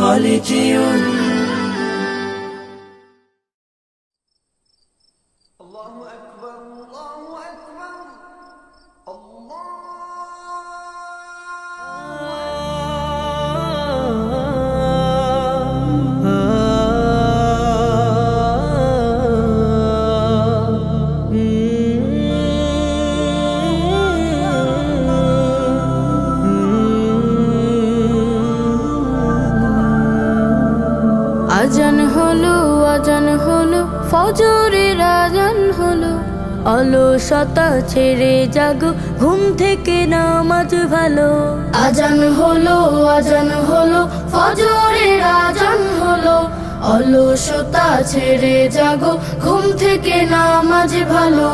خالدون الله أكبر আজান হলো ফজরে রাজন হলো। অলসতা ছেড়ে জাগো, ঘুম থেকে নামাজ ভালো। আজান হলো আজান হলো ফজরে আজান হলো। অলসতা ছেড়ে জাগো, ঘুম থেকে নামাজ ভালো।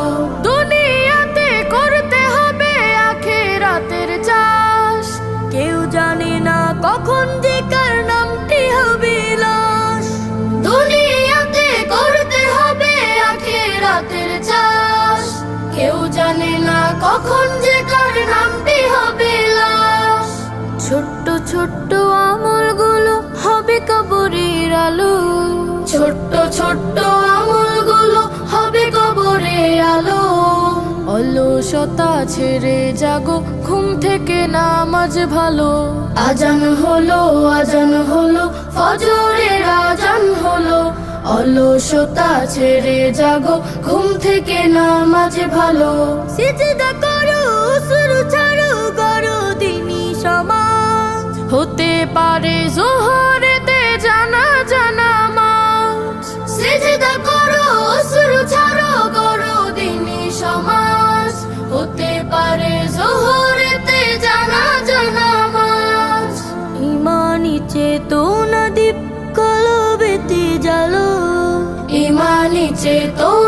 হবে কবরের আলো। ছোট্ট ছোট্ট আমলগুলো হবে কবরের আলো। অলসতা ছেড়ে জাগো ঘুম থেকে নামাজ ভালো। আজান হলো আজান হলো ফজরের আজান হলো। অলসতা ছেড়ে জাগো ঘুম থেকে নামাজ ভালো। সিজদা করো শুরু ছাড়ো করো দিনী সমাজ। হতে পারে জোহরেতে জানা জানা মাছ সেজদা করো শুরু ছাড়ো করো দিনই সমাজ। হতে পারে জোহরেতে জানা জানা মাছ ইমানি চেতনা দীপ কলবেতে জালো ইমানি চেতনা